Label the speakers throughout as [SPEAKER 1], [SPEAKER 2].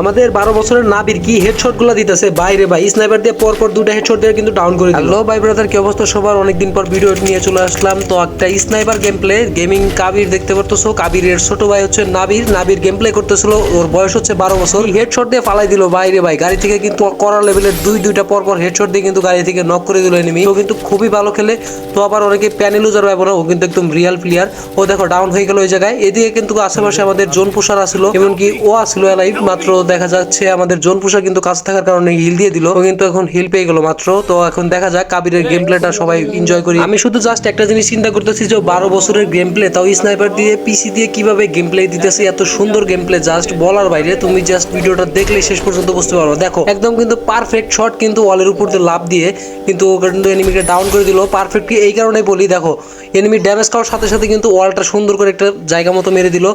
[SPEAKER 1] আমাদের বারো বছরের নাবির কি হেডশটগুলো দিতেছে? বাইরে ভাই স্নাইপার দিয়ে পর পর দুটা হেডশট দিয়ে কিন্তু ডাউন করে দিল। হ্যালো ভাই ব্রাদার কি অবস্থা সবার? অনেকদিন পর ভিডিও নিয়ে চলে আসলাম। তো একটা sniper game play gaming Kabir দেখতে পারতেছো? কাবিরের ছোট ভাই হচ্ছে নাবির। নাবির গেম প্লে করতেছিল ওর বয়স হচ্ছে বারো বছর। হেডশট দিয়ে ফালাই দিল? বাইরে ভাই গাড়ি থেকে কিন্তু করার লেভেলের দুই দুইটা পর পর হেডশট দিয়ে কিন্তু গাড়ি থেকে নক করে দিল এনিমি ও কিন্তু খুবই ভালো খেলে। তো আবার অনেকে প্যানেল ইউজার পাবো না ও কিন্তু একদম রিয়াল প্লেয়ার ও দেখো ডাউন হয়ে গেল ওই জায়গায়। এদিকে কিন্তু আশেপাশে আমাদের জোন পুষার আসছিল এমনকি ও আসছিল এলাইভ মাত্র দেখা যাচ্ছে আমাদের জোন পুষার কিন্তু কাছে থাকার কারণে হিল দিয়ে দিল কিন্তু এখন হিল পেয়ে গেল মাত্র। তো এখন দেখা যাক কাবিরের গেম প্লেটা সবাই এনজয় করি। আমি শুধু জাস্ট একটা জিনিস চিন্তা করতেছি যে বারো বছরের গেম প্লে তাও স্নাইপার দিয়ে পিসি দিয়ে কীভাবে গেম প্লে দিতেছে, এত সুন্দর গেম প্লে জাস্ট বলার বাইরে তুমি জাস্ট ভিডিওটা দেখলে শেষ পর্যন্ত বুঝতে পারবে। দেখো, একদম কিন্তু পারফেক্ট শট কিন্তু ওয়ালের উপর দিয়ে লাভ দিয়ে কিন্তু কিন্তু এনিমিকে ডাউন করে দিল। পারফেক্ট এই কারণে বলি, দেখো এনিমি ড্যামেজ খাওয়ার সাথে সাথে কিন্তু ওয়ালটা সুন্দর করে একটা জায়গা মতো মেরে দিল।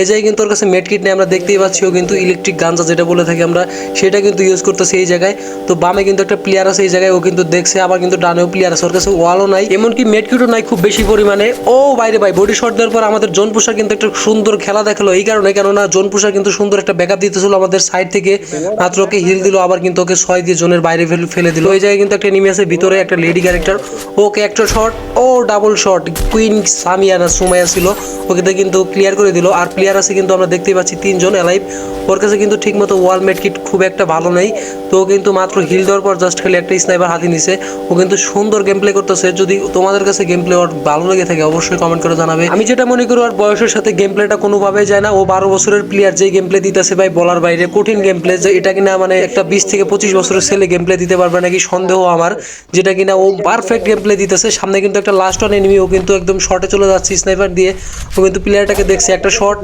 [SPEAKER 1] এই জায়গায় কিন্তু ওর কাছে মেডকিট নেই, আমরা দেখতেই পাচ্ছি ও কিন্তু ইলেকট্রিক গাঞ্জা যেটা বলে থাকি আমরা, সেটা কিন্তু ইউজ করতেছে এই জায়গায়। তো বামে কিন্তু একটা প্লেয়ার আছে এই জায়গায়, ও কিন্তু দেখছে, আবার কিন্তু ডানেও প্লেয়ার আছে। ওর কাছে ওয়ালও নাই। এমনকি মেডকিটও নাই খুব বেশি পরিমাণে। ও বাইরে ভাই বডি শট দেওয়ার পর আমাদের জোন পুষার কিন্তু একটা সুন্দর খেলা দেখাল এই কারণে। কেননা জোন পুষার কিন্তু সুন্দর একটা ব্যাকআপ দিতেছিল আমাদের সাইড থেকে। মাত্র ওকে হিল দিল, আবার কিন্তু ওকে ছয় দিয়ে জোনের বাইরে ফেল- ফেলে দিল। ওই জায়গায় কিন্তু একটা নেমে আছে, ভিতরে একটা লেডি ক্যারেক্টার ওকে একটা শট ও double shot queen Samiana Sumaiya ছিল। ওকে কিন্তু ক্লিয়ার করে দিল। আর প্লেয়ার আছে কিন্তু আমরা দেখতেই পাচ্ছি তিনজন এলাইভ ওর কাছে কিন্তু ঠিকমতো ওয়াল মেড কিট খুব একটা ভালো নেই। তো কিন্তু মাত্র হিল দেওয়ার পর জাস্ট খালি একটা স্নাইপার হাতে নিছে। ও কিন্তু সুন্দর গেম প্লে করতেছে। যদি তোমাদের কাছে গেম প্লে ওর ভালো লেগে থাকে, অবশ্যই কমেন্ট করে জানাবে। আমি যেটা মনে করি, ওর বয়সের সাথে গেম প্লেটা কোনোভাবেই যায় না। ও বারো বছরের প্লেয়ার যে গেম প্লে দিতেছে ভাই, বলার বাইরে কঠিন গেম প্লে যে এটা কিনা মানে একটা বিশ থেকে পঁচিশ বছরের ছেলে গেম প্লে দিতে পারবে নাকি, সন্দেহ আমার। যেটা কিনা ও পারফেক্ট গেম প্লে দিতেছে। সামনে কিন্তু একটা লাস্ট অন এনিমি ও কিন্তু একদম শর্টে চলে যাচ্ছে স্নাইপার দিয়ে। ও কিন্তু প্লেয়ারটাকে দেখছে, একটা শর্ট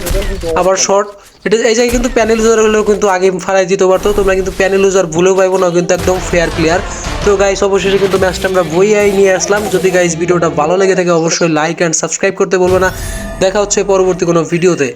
[SPEAKER 1] আবার শট এটা এই জায়গায় কিন্তু প্যানেল ইউজার হলেও কিন্তু আগে ফারাই দিতে পারতো। তোমরা কিন্তু প্যানেল ইউজার ভুলেও পাইবো না, কিন্তু একদম ফেয়ার প্লেয়ার তো গাইস অবশেষে কিন্তু ম্যাচটা আমরা বইয়াই নিয়ে আসলাম। যদি গাইস ভিডিওটা ভালো লেগে থাকে, অবশ্যই লাইক অ্যান্ড সাবস্ক্রাইব করতে বলব না। দেখা হচ্ছে পরবর্তী কোনো ভিডিওতে